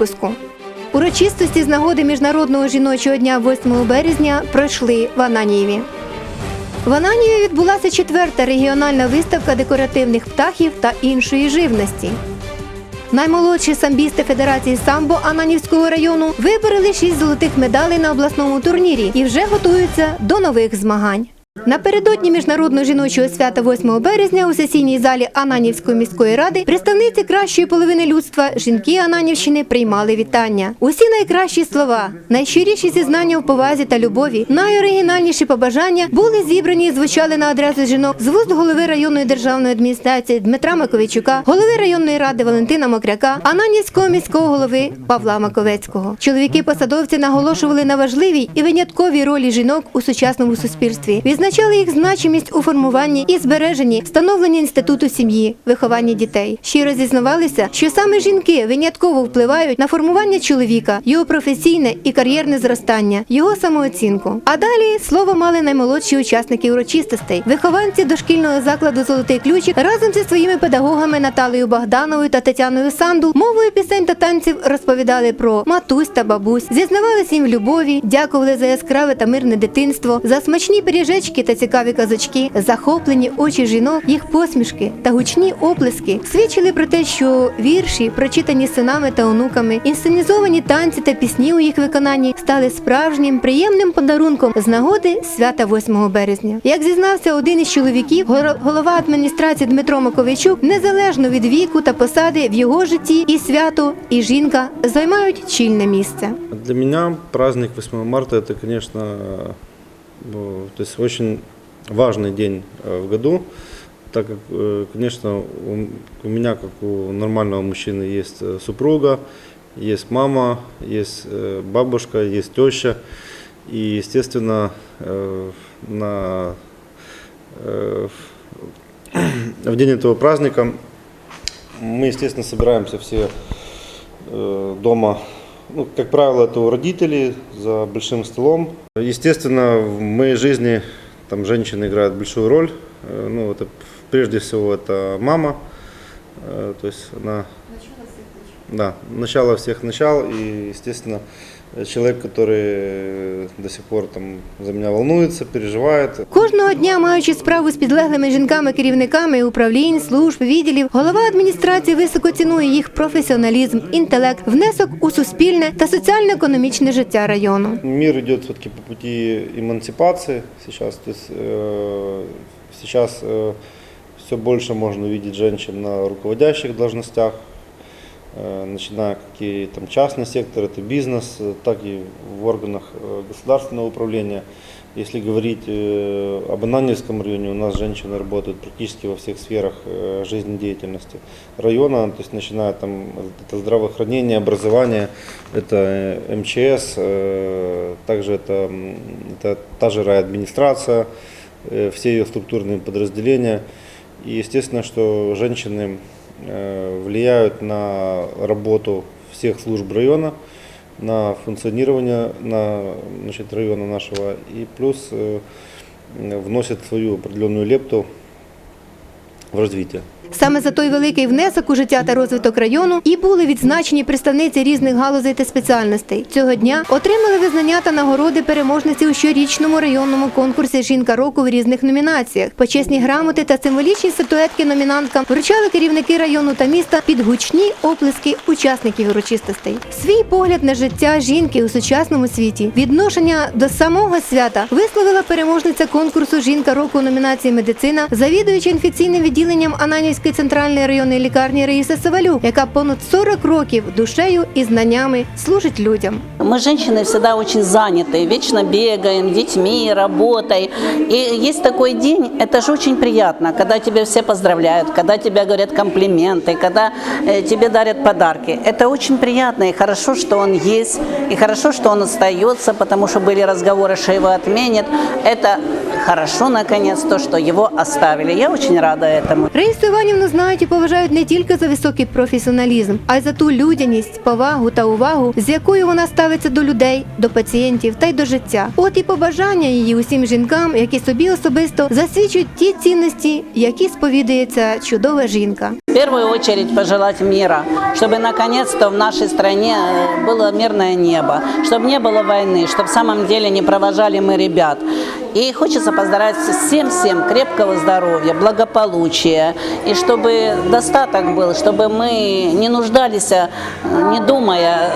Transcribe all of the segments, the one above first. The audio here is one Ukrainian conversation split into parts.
Випуску. Урочистості з нагоди Міжнародного жіночого дня 8 березня пройшли в Ананієві. В Ананієві відбулася четверта регіональна виставка декоративних птахів та іншої живності. Наймолодші самбісти Федерації самбо Ананівського району вибороли шість золотих медалей на обласному турнірі і вже готуються до нових змагань. Напередодні міжнародного жіночого свята 8 березня у сесійній залі Ананівської міської ради представниці кращої половини людства жінки Ананівщини приймали вітання. Усі найкращі слова, найщиріші зізнання в повазі та любові, найоригінальніші побажання були зібрані і звучали на адресу жінок з вуст голови районної державної адміністрації Дмитра Маковійчука, голови районної ради Валентина Мокряка, Ананівського міського голови Павла Маковецького. Чоловіки-посадовці наголошували на важливій і винятковій ролі жінок у сучасному суспільстві, відзначали їх значимість у формуванні і збереженні встановленні інституту сім'ї, вихованні дітей. Щиро зізнавалися, що саме жінки винятково впливають на формування чоловіка, його професійне і кар'єрне зростання, його самооцінку. А далі слово мали наймолодші учасники урочистостей, вихованці дошкільного закладу Золотий ключик разом зі своїми педагогами Наталею Богдановою та Тетяною Санду мовою пісень та танців розповідали про матусь та бабусь, зізнавалися їм в любові, дякували за яскраве та мирне дитинство, за смачні пиріжечки та цікаві казочки, захоплені очі жінок, їх посмішки та гучні оплески свідчили про те, що вірші, прочитані синами та онуками, інсценізовані танці та пісні у їх виконанні стали справжнім приємним подарунком з нагоди свята 8 березня. Як зізнався один із чоловіків, голова адміністрації Дмитро Маковичук, незалежно від віку та посади в його житті і свято, і жінка займають чільне місце. Для меня праздник 8 марта конечно, э, то есть очень важный день э, в году, так как, э, конечно, у меня, как у нормального мужчины, есть э, супруга, есть мама, есть бабушка, есть теща. И, естественно, на, в день этого праздника мы, естественно, собираемся все дома. Ну, как правило, это у родителей за большим столом. Естественно, в моей жизни там женщины играют большую роль. Э, Ну, это прежде всего это мама, Э, то есть она да, начало всех начал и, естественно, э, человек, который до сих пор там за меня волнуется, переживает. Кожного дня, маючи справу з підлеглими жінками-керівниками управлінь, служб, відділів, голова адміністрації високо цінує їх професіоналізм, інтелект, внесок у суспільне та соціально-економічне життя району. Мир идет все-таки по пути эмансипации сейчас. То есть, э, сейчас все больше можно увидеть женщин на руководящих должностях, э, Начиная как и там, частный сектор, это бизнес, э, так и в органах э, государственного управления. Если говорить э, об Ананьевском районе, у нас женщины работают практически во всех сферах э, жизнедеятельности района, то есть начиная там это здравоохранение, образование, это э, МЧС, э, также это, это та же райадминистрация, э, все ее структурные подразделения. И естественно, что женщины э, влияют на работу всех служб района, на функционирование на, значит, района нашего. И плюс э, вносят свою определенную лепту в развитие. Саме за той великий внесок у життя та розвиток району і були відзначені представниці різних галузей та спеціальностей. Цього дня отримали визнання та нагороди переможниці у щорічному районному конкурсі Жінка року в різних номінаціях. Почесні грамоти та символічні статуетки номінанткам вручали керівники району та міста під гучні оплески учасників урочистостей. Свій погляд на життя жінки у сучасному світі, відношення до самого свята висловила переможниця конкурсу Жінка року номінації медицина, завідуюча інфекційним відділенням Ананівської центральної районної лікарні Раїса Савалюк, яка понад 40 років душею і знаннями служить людям. Мы, женщины, всегда очень заняты, вечно бегаем, детьми, работой. И есть такой день, это же очень приятно, когда тебя все поздравляют, когда тебе говорят комплименты, когда э, тебе дарят подарки. Это очень приятно и хорошо, что он есть, и хорошо, что он остается, потому что были разговоры, что его отменят. Это хорошо, наконец, то, что его оставили. Я очень рада этому. Раїсу Іванівну Іванівну знають і поважають не тільки за високий професіоналізм, а й за ту людяність, повагу та увагу, з якою вона ставиться до людей, до пацієнтів та й до життя. От і побажання її усім жінкам, які собі особисто засвідчують ті цінності, які сповідує ця чудова жінка. В первую очередь пожелать мира, чтобы наконец-то в нашей стране э, было мирное небо, чтобы не было войны, чтобы в самом деле не провожали мы ребят. И хочется поздравить всем-всем крепкого здоровья, благополучия, и чтобы достаток был, чтобы мы не нуждались, э, не думая,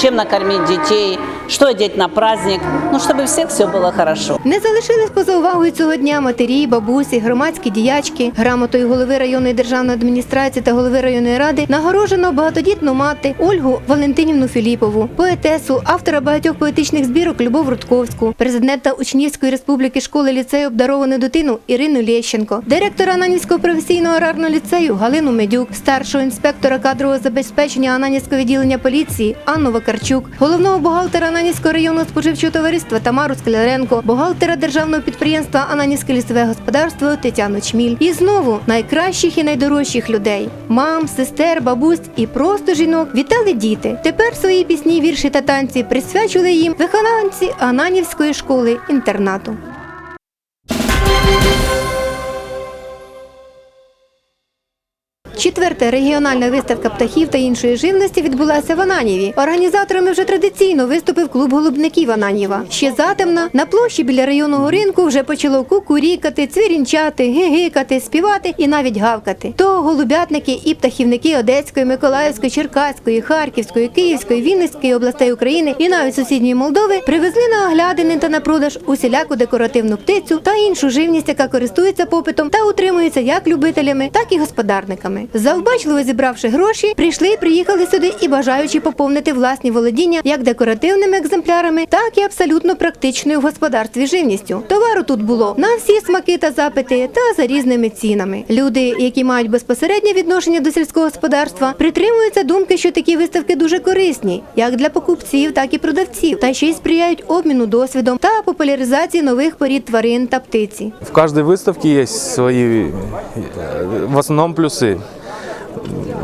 чем накормить детей, что одеть на праздник, ну, чтобы у всех все было хорошо. Не залишились поза увагою цього дня матері, бабусі, громадські діячки, грамотою голови районної державної адміністрації та голови районної ради нагороджено багатодітну мати Ольгу Валентинівну Філіпову, поетесу, автора багатьох поетичних збірок Любов Рудковську, президента Учнівської республіки школи ліцею обдаровану дитину Ірину Лєщенко, директора Ананівського професійного аграрного ліцею Галину Медюк, старшого інспектора кадрового забезпечення Ананівського відділення поліції Анну Вакарчук, головного бухгалтера Ананівського районного споживчого товариства Тамару Скляренко, бухгалтера державного підприємства Ананівське лісове господарство Тетяну Чміль. І знову найкращих і найдорожчих людей мам, сестер, бабусь і просто жінок вітали діти. Тепер свої пісні, вірші та танці присвячили їм вихованці Ананівської школи інтернату. Четверта регіональна виставка птахів та іншої живності відбулася в Ананіві. Організаторами вже традиційно виступив клуб голубників Ананєва. Ще затемна на площі біля районного ринку вже почало кукурікати, цвірінчати, гигикати, співати і навіть гавкати. То голубятники і птахівники Одеської, Миколаївської, Черкаської, Харківської, Київської, Вінницької областей України і навіть сусідньої Молдови привезли на оглядини та на продаж усіляку декоративну птицю та іншу живність, яка користується попитом та утримується як любителями, так і господарниками. Завбачливо зібравши гроші, прийшли і приїхали сюди і бажаючи поповнити власні володіння як декоративними екземплярами, так і абсолютно практичною в господарстві живністю. Товару тут було на всі смаки та запити та за різними цінами. Люди, які мають безпосереднє відношення до сільського господарства, притримуються думки, що такі виставки дуже корисні, як для покупців, так і продавців, та ще й сприяють обміну досвідом та популяризації нових порід тварин та птиці. В каждой выставке есть свои, э, в основном плюсы.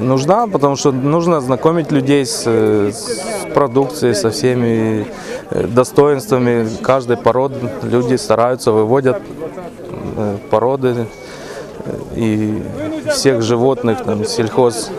Нужна, потому что нужно знакомить людей с, э, с продукцией, со всеми э, достоинствами каждой породы. Люди стараются, выводят э, породы э, и всех животных, там, сельхоз,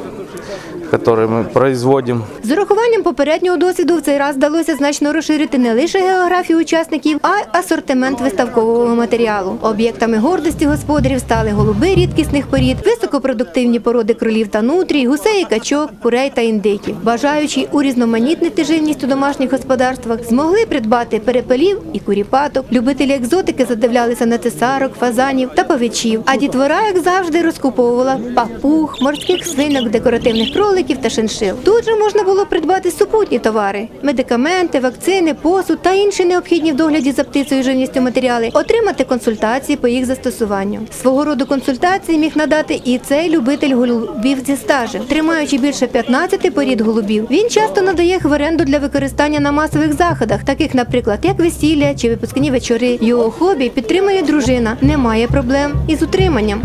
которые мы производим. З урахуванням попереднього досвіду в цей раз вдалося значно розширити не лише географію учасників, а й асортимент виставкового матеріалу. Об'єктами гордості господарів стали голуби рідкісних порід, високопродуктивні породи кролів та нутрій, гусей, качок, курей та індиків. Бажаючи урізноманітнити живність у домашніх господарствах, змогли придбати перепелів і куріпаток. Любителі екзотики задивлялися на цесарок, фазанів та павичів. А дітвора, як завжди, розкуповувала папуг, морських свинок, декоративних кроликів та шиншил. Тут же можна було придбати супутні товари, медикаменти, вакцини, посуд та інші необхідні в догляді за птицею живністю матеріали, отримати консультації по їх застосуванню. Свого роду консультації міг надати і цей любитель голубів зі стажем. Тримаючи більше 15 порід голубів, він часто надає їх в оренду для використання на масових заходах, таких, наприклад, як весілля чи випускні вечори. Його хобі підтримує дружина. Немає проблем із утриманням.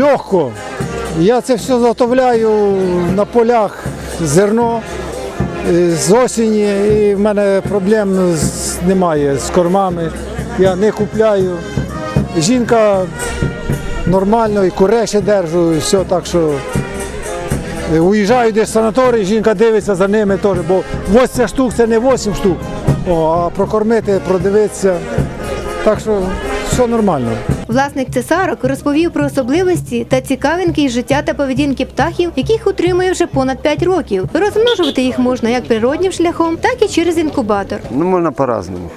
легко. Я це все заготовляю на полях зерно е, з осені, і в мене проблем немає з кормами. Я не купляю. Жінка нормально, і куре держу, і все так що. е, Уїжджаю десь в санаторій, жінка дивиться за ними теж, бо 80 штук це не 8 штук, О, а прокормити, продивитися. Так що все нормально. Власник цесарок розповів про особливості та цікавинки із життя та поведінки птахів, яких утримує вже понад 5 років. Розмножувати їх можна як природнім шляхом, так і через інкубатор. Ну, можна по-разному.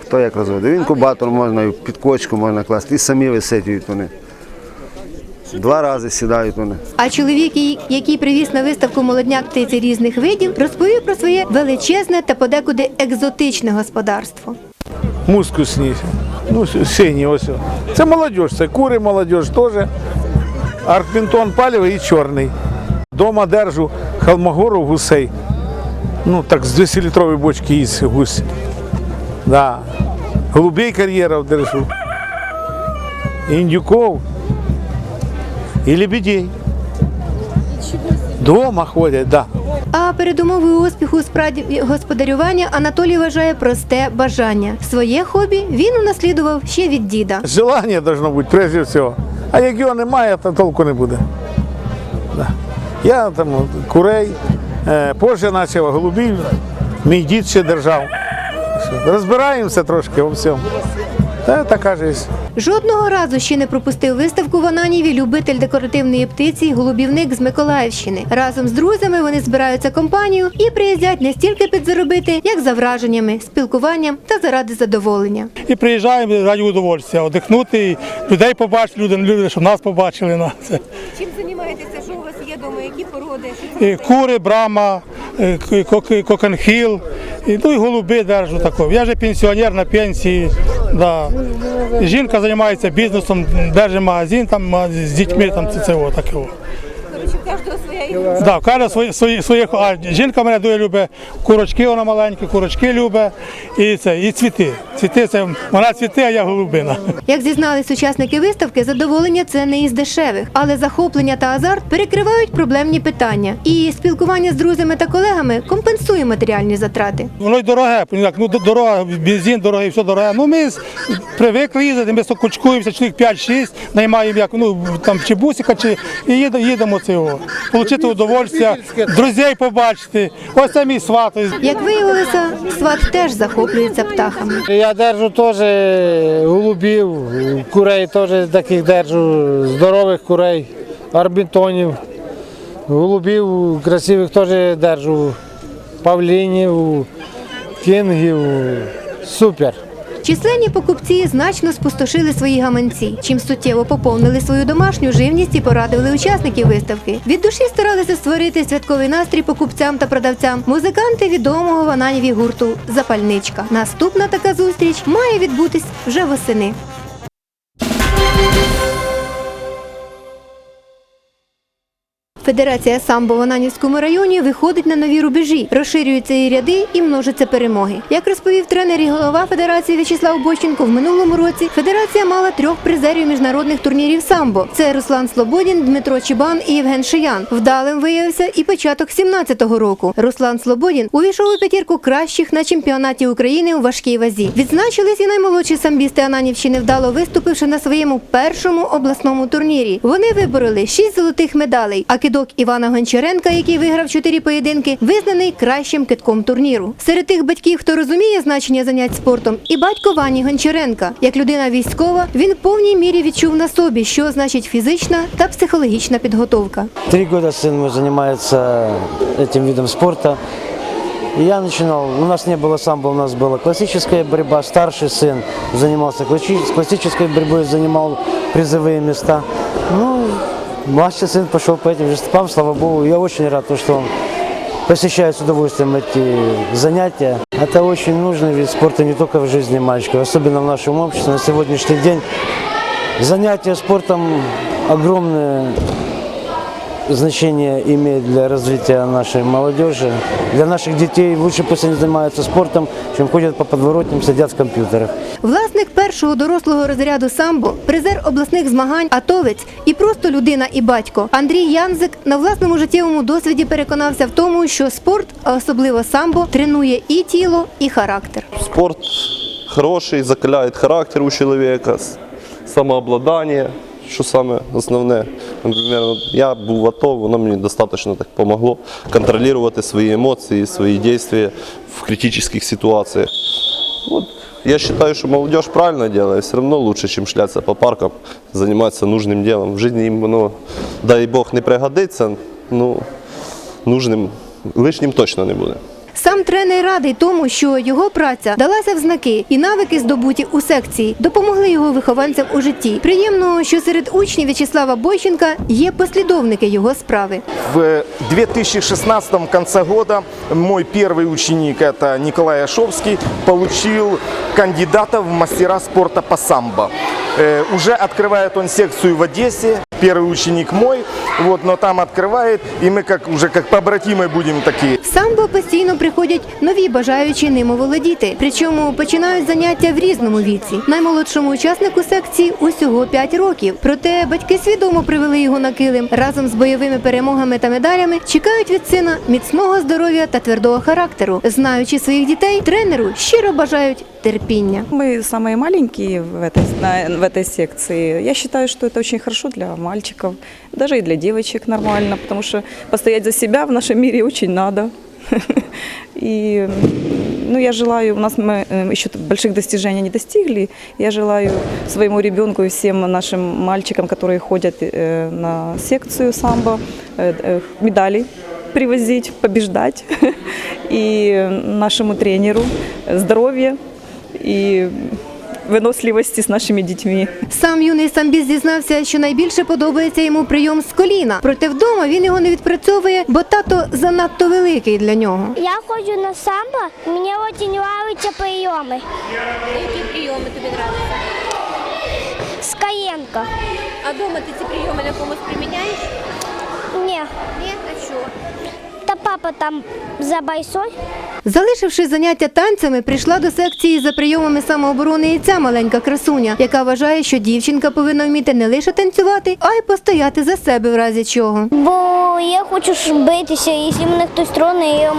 Хто як розводить. В інкубатор можна, і під кочку можна класти, і самі висидюють вони. Два рази сідають вони. А чоловік, який привіз на виставку молодняк птиці різних видів, розповів про своє величезне та подекуди екзотичне господарство. Мускусні, ну, сині ось. Це молодіж, це кури молодіж теж. Аркпінтон палівий і чорний. Дома держу холмогору гусей. Ну, так з 200-літрової бочки їсть гусь. Да. Голубей кар'єрів держу. Індюков і лебедей. Дома ходять, так. Да. А передумовою успіху у справі господарювання Анатолій вважає просте бажання. Своє хобі він унаслідував ще від діда. Желання должно бути прежде всього. А як його немає, то толку не буде. Я там курей, е, позже почав голубів, мій дід ще держав. Розбираємося трошки у всьому. Та така життя. Жодного разу ще не пропустив виставку в Ананіві любитель декоративної птиці і голубівник з Миколаївщини. Разом з друзями вони збираються компанію і приїздять не стільки підзаробити, як за враженнями, спілкуванням та заради задоволення. І приїжджаємо раді удовольствия, одихнути, людей побачити, люди, люди, щоб нас побачили. На це. Чим займаєтеся? Що у вас є вдома? Які породи? Кури, брама, е, коканхіл, і, ну і голуби держу такого. Я вже пенсіонер на пенсії. Да. Жінка займається бізнесом, держить магазин там з дітьми, там це, це о, таке. О. Да, в кожного свої, свої, своє, а жінка мене дуже любить курочки, вона маленькі, курочки любить і це, і цвіти. Цвіти це вона цвіти, а я голубина. Як зізнались учасники виставки, задоволення це не із дешевих, але захоплення та азарт перекривають проблемні питання. І спілкування з друзями та колегами компенсує матеріальні затрати. Воно й дороге, як ну дорога, бензин дорогий, все дороге. Ну ми привикли їздити, ми кучкуємося, чоловік 5-6, наймаємо як ну там чи бусика, чи і їдемо, їдемо цього. Получити удовольствие, друзей побачити. Ось це мій сват. Як виявилося, сват теж захоплюється птахами. Я держу теж голубів, курей теж таких держу, здорових курей, арбінтонів, голубів красивих теж держу, павлінів, кінгів. Супер. Численні покупці значно спустошили свої гаманці, чим суттєво поповнили свою домашню живність і порадили учасників виставки. Від душі старалися створити святковий настрій покупцям та продавцям. Музиканти відомого в Ананіві гурту Запальничка. Наступна така зустріч має відбутись вже восени. Федерація самбо в Ананівському районі виходить на нові рубежі, розширюються її ряди і множаться перемоги. Як розповів тренер і голова федерації В'ячеслав Бощенко, в минулому році федерація мала трьох призерів міжнародних турнірів самбо: це Руслан Слободін, Дмитро Чібан і Євген Шиян. Вдалим виявився і початок 17-го року. Руслан Слободін увійшов у п'ятірку кращих на чемпіонаті України у важкій вазі. Відзначились і наймолодші самбісти Ананівщини, вдало виступивши на своєму першому обласному турнірі. Вони вибороли шість золотих медалей. А кидок Івана Гончаренка, який виграв чотири поєдинки, визнаний кращим китком турніру. Серед тих батьків, хто розуміє значення занять спортом, і батько Вані Гончаренка. Як людина військова, він в повній мірі відчув на собі, що значить фізична та психологічна підготовка. Три года сын мой занимается этим видом спорта. И Я начинал, у нас не было самбо, у нас была классическая борьба. Старший сын занимался класси- классической борьбой, занимал призовые места. Ну, младший сын пошел по этим же стопам, слава богу. Я очень рад, то, что он посещает с удовольствием эти занятия. Это очень нужный вид спорта не только в жизни мальчиков, особенно в нашем обществе. На сегодняшний день занятия спортом огромное значение имеет для развития нашей молодежи. Для наших детей лучше пусть они занимаются спортом, чем ходят по подворотням, сидят в компьютерах. Власник першого дорослого розряду самбо, призер обласних змагань, атовець і просто людина і батько Андрій Янзик на власному життєвому досвіді переконався в тому, що спорт, а особливо самбо, тренує і тіло, і характер. Спорт хороший, закаляет характер у человека, с- самообладание, що саме основне. Наприклад, я був в АТО, воно мені достатньо так допомогло контролювати свої емоції, свої дії в критичних ситуаціях. Вот. Я считаю, что молодежь правильно делает, все равно лучше, чем шляться по паркам, заниматься нужным делом. В жизни им воно, дай Бог, не пригодиться, ну, нужним, лишнім точно не буде. Сам тренер радий тому, що його праця далася в знаки, і навики, здобуті у секції, допомогли його вихованцям у житті. Приємно, що серед учнів В'ячеслава Бойченка є послідовники його справи. В 2016 конце года мой первый ученик, это Николай Ашовский, получил кандидата в мастера спорта по самбо. Э, Уже открывает он секцию в Одессе. Первый ученик мой. вот, но там открывает, и мы как уже как побратимы будем такие. В самбо постійно приходять нові бажаючі ним оволодіти. Причому починають заняття в різному віці. Наймолодшому учаснику секції усього 5 років. Проте батьки свідомо привели його на килим. Разом з бойовими перемогами та медалями чекають від сина міцного здоров'я та твердого характеру. Знаючи своїх дітей, тренеру щиро бажають терпіння. Мы самые маленькие в этой, на- в этой секции. Я считаю, что это очень хорошо для мальчиков, даже и для девочек нормально, потому что постоять за себя в нашем мире очень надо. И ну, я желаю, у нас мы э, еще больших достижений не достигли, я желаю своему ребенку и всем нашим мальчикам, которые ходят э, на секцию самбо, э, э, медали привозить, побеждать. И нашему тренеру здоровья и виносливості з нашими дітьми. Сам юний самбіст зізнався, що найбільше подобається йому прийом з коліна. Проте вдома він його не відпрацьовує, бо тато занадто великий для нього. Я ходжу на самбо, мені дуже подобаються прийоми. Які прийоми тобі подобаються? Скаєнко. А вдома ти ці прийоми на комусь приміняєш? Ні. Ні, а що? Папа там за байсой. Залишивши заняття танцями, прийшла до секції за прийомами самооборони і ця маленька красуня, яка вважає, що дівчинка повинна вміти не лише танцювати, а й постояти за себе в разі чого. Бо я хочу битися, якщо мене хтось троне, я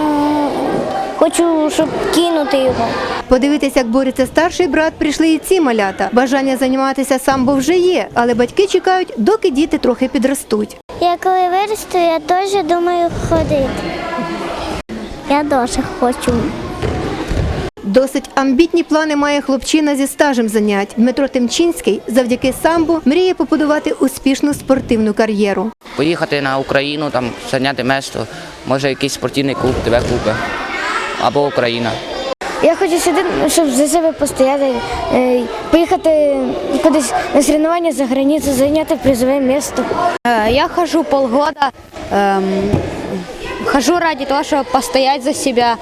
хочу, щоб кинути його. Подивитися, як бореться старший брат, прийшли і ці малята. Бажання займатися самбо вже є, але батьки чекають, доки діти трохи підростуть. Я коли виросту, я теж думаю ходити. Я дуже хочу. Досить амбітні плани має хлопчина зі стажем занять. Дмитро Тимчинський завдяки самбо мріє побудувати успішну спортивну кар'єру. поїхати на Україну, там зайняти місто, може якийсь спортивний клуб тебе купить. Або Україна. Я хочу сюди, щоб за себе постояти, е, поїхати кудись на соревновання за границю, зайняти призове місце. Я хожу полгода, хожу ради того, чтобы постоять за себя.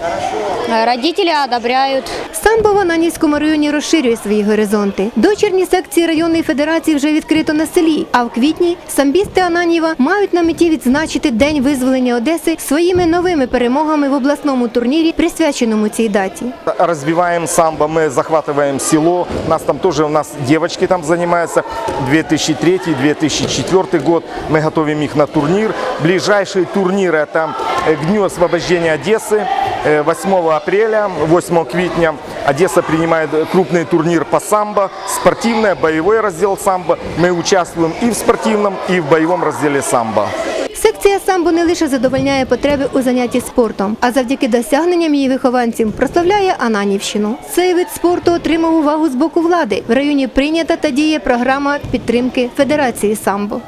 Родители одобряют. Самбо в Ананівському районі розширює свої горизонти. Дочірні секції районної федерації вже відкрито на селі. А в квітні самбісти Ананіва мають на меті відзначити День визволення Одеси своїми новими перемогами в обласному турнірі, присвяченому цій даті. Развиваем самбо, мы захватываем село. У нас там тоже, у нас девочки там занимаются. 2003-2004 год. Мы готовим их на турнир. Ближайший турнир это э, к Дню освобождения Одессы. э, 8 апреля, 8 квитня Одесса принимает крупный турнир по самбо, спортивный, боевой раздел самбо. Мы участвуем и в спортивном, и в боевом разделе самбо. Секція самбо не лише задовольняє потреби у занятті спортом, а завдяки досягненням її вихованців прославляє Ананівщину. Цей вид спорту отримав увагу з боку влади. В районі прийнята та діє програма підтримки Федерації самбо.